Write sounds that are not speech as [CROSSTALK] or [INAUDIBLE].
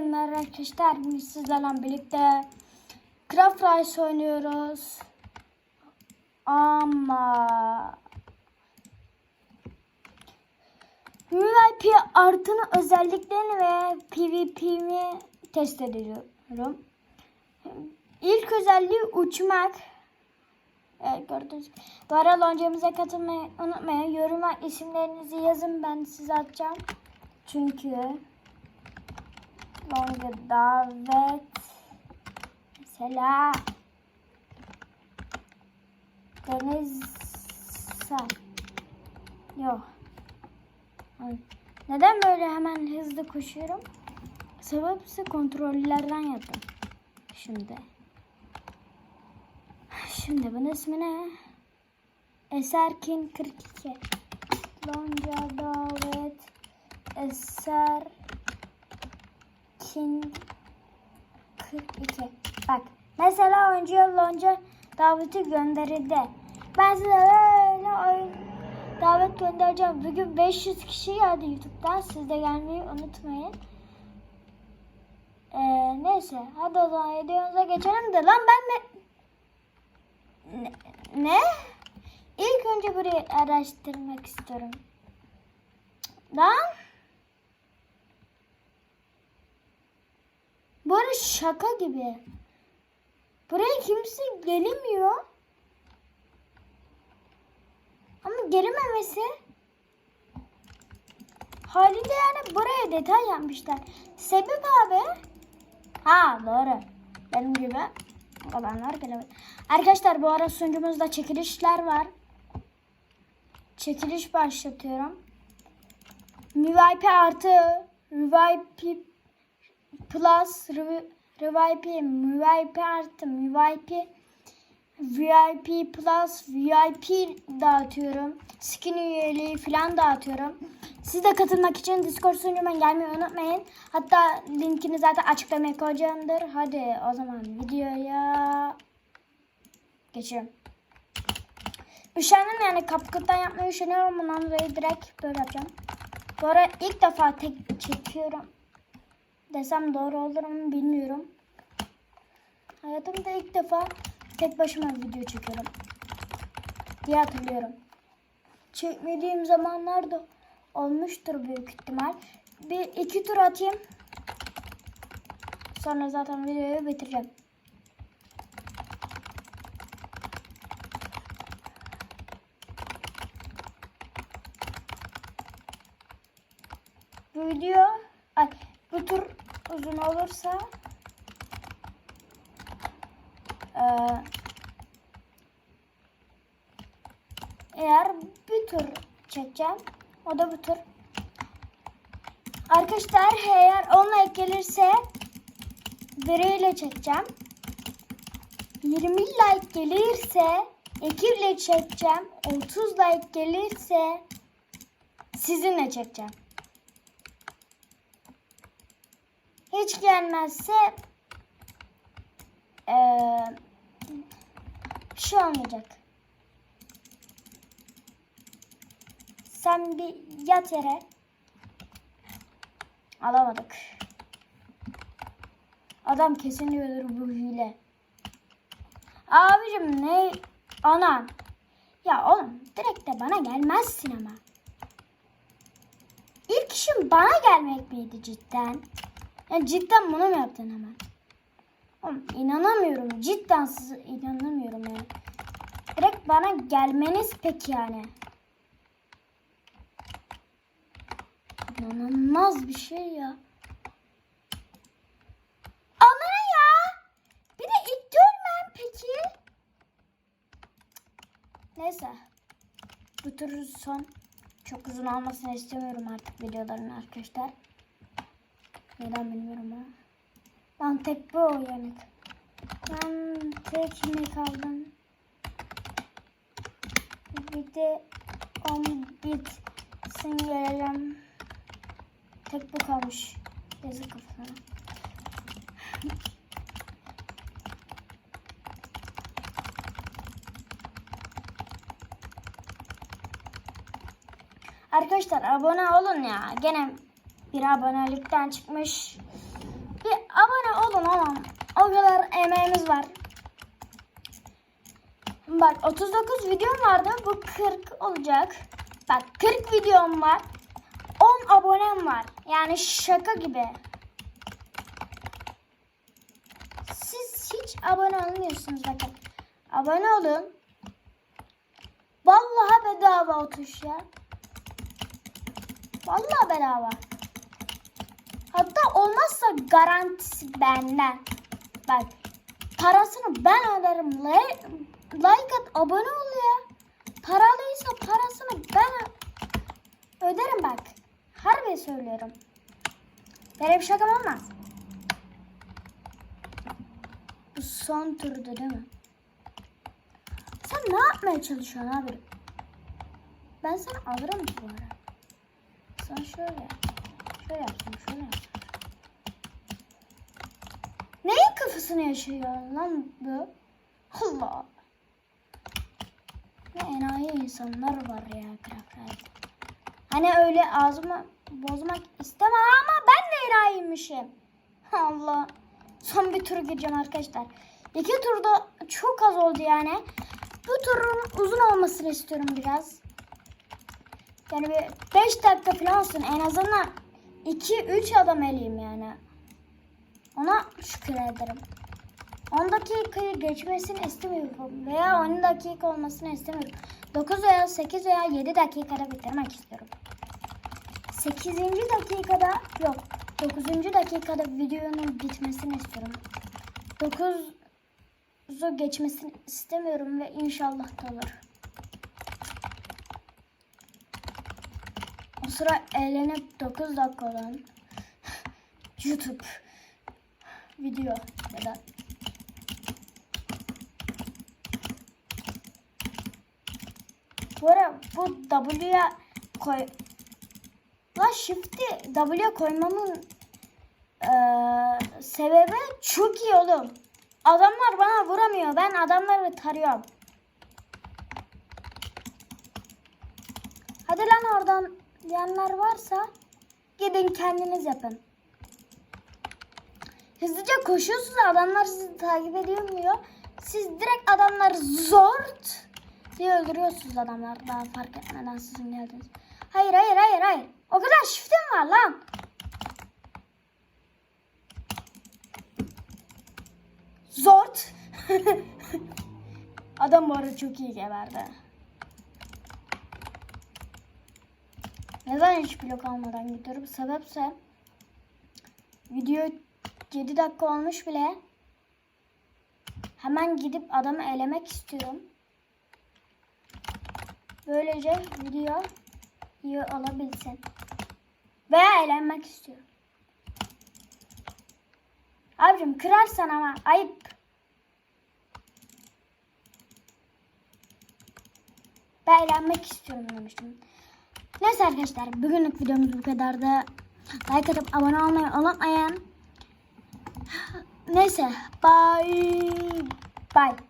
Merhaba arkadaşlar. Bugün sizlerle birlikte Craft Rise oynuyoruz. Ama VIP artının özelliklerini ve PvP'mi test ediyorum. İlk özelliği uçmak. Evet gördünüz. Bu arada loncamıza katılmayı unutmayın. Yoruma isimlerinizi yazın ben size atacağım. Çünkü lonca davet mesela Deniz Sen Yok. Neden böyle hemen hızlı koşuyorum? Sebep ise kontrollerden yaptım. Şimdi. Şimdi bunun ismi ne? Eserkin 42. Lonca davet Eser King 42. Bak mesela oyuncuya lonca daveti gönderildi. Ben size böyle oyun davet göndereceğim. Bugün 500 kişi geldi YouTube'dan. Siz de gelmeyi unutmayın. Ee, neyse hadi o zaman videomuza geçelim de lan ben. Ne? ne? İlk önce burayı araştırmak istiyorum. Lan? Böyle şaka gibi. Buraya kimse gelemiyor. Ama gelememesi haliyle yani buraya detay yapmışlar. Sebep abi? Ha doğru. Benim gibi olanlar gelemedi. Arkadaşlar bu ara sunucumuzda çekilişler var. Çekiliş başlatıyorum. MVIP artı MVIP Plus Rev- RVIP MVIP artı MVIP VIP Plus VIP dağıtıyorum. Skin üyeliği falan dağıtıyorum. Siz de katılmak için Discord sunucuma gelmeyi unutmayın. Hatta linkini zaten açıklamaya koyacağımdır. Hadi o zaman videoya geçiyorum. Üşendim yani kapkıttan yapmayı üşeniyorum. Bundan dolayı direkt böyle yapacağım. Bu ara ilk defa tek çekiyorum. Desem doğru olur mu bilmiyorum. Hayatımda ilk defa tek başıma video çekiyorum. Diye hatırlıyorum. Çekmediğim zamanlarda olmuştur büyük ihtimal. Bir iki tur atayım. Sonra zaten videoyu bitireceğim. Video ay, bu tur uzun olursa eee, eğer bir tur çekeceğim o da bu tur. Arkadaşlar eğer 10 like gelirse biriyle çekeceğim. 20 like gelirse ekiple çekeceğim. 30 like gelirse sizinle çekeceğim hiç gelmezse eee bir şey olmayacak. Sen bir yat yere. Alamadık. Adam kesin diyordur bu hile. Abicim ne? Anam. Ya oğlum direkt de bana gelmezsin ama. İlk işin bana gelmek miydi cidden? Ya cidden bunu mu yaptın hemen? Oğlum inanamıyorum. Cidden size inanamıyorum yani. Direkt bana gelmeniz pek yani. İnanılmaz bir şey ya. Ana ya. Bir de ilk peki. Neyse. Bu tur son. Çok uzun olmasını istemiyorum artık videoların arkadaşlar. Neden bilmiyorum ama. Ben tek bu uyanık. Ben tek mi kaldım? Bir de on bitsin gelelim. Tek bu kalmış. Yazık kafana. Arkadaşlar abone olun ya. Gene bir abonelikten çıkmış. emeğimiz var. Bak 39 videom vardı. Bu 40 olacak. Bak 40 videom var. 10 abonem var. Yani şaka gibi. Siz hiç abone olmuyorsunuz bakın. Abone olun. Vallahi bedava o tuş ya. Vallahi bedava. Hatta olmazsa garantisi benden. Bak parasını ben öderim. Like, at abone ol ya. Paralıysa parasını ben öderim bak. Harbi söylüyorum. Böyle bir şakam olmaz. Bu son turdu değil mi? Sen ne yapmaya çalışıyorsun abi? Ben seni alırım bu ara. Sen şöyle. Şöyle yapsın, şöyle yapsın. Neyin kafasını yaşıyor lan bu? Allah. Ne enayi insanlar var ya Craft Hani öyle ağzımı bozmak istemem ama ben de enayiymişim. Allah. Son bir tur gireceğim arkadaşlar. İki turda çok az oldu yani. Bu turun uzun olmasını istiyorum biraz. Yani bir 5 dakika falan olsun. En azından 2-3 adam eleyim yani. Ona şükür ederim. 10 dakikayı geçmesini istemiyorum. Veya 10 dakika olmasını istemiyorum. 9 veya 8 veya 7 dakikada bitirmek istiyorum. 8. dakikada yok. 9. dakikada videonun bitmesini istiyorum. 9'u geçmesini istemiyorum ve inşallah da olur. O sıra eğlenip 9 dakika olan YouTube video ya Bu ara bu W'ya koy La shift'i W'ye koymamın eee, sebebi çok iyi oğlum. Adamlar bana vuramıyor. Ben adamları tarıyorum. Hadi lan oradan diyenler varsa gidin kendiniz yapın. Hızlıca koşuyorsunuz adamlar sizi takip edemiyor. Siz direkt adamları zort diye öldürüyorsunuz adamlar daha fark etmeden sizin geldiniz. Hayır hayır hayır hayır. O kadar şiftim var lan. Zort. [LAUGHS] Adam bu arada çok iyi geberdi. Neden hiç blok almadan gidiyorum? Sebepse video 7 dakika olmuş bile. Hemen gidip adamı elemek istiyorum. Böylece video iyi olabilsin. Veya eğlenmek istiyorum. Abicim kırarsan ama ayıp. Ben eğlenmek istiyorum demiştim. Neyse arkadaşlar bugünlük videomuz bu kadar da like atıp abone olmayı unutmayın. Neyse bye bye.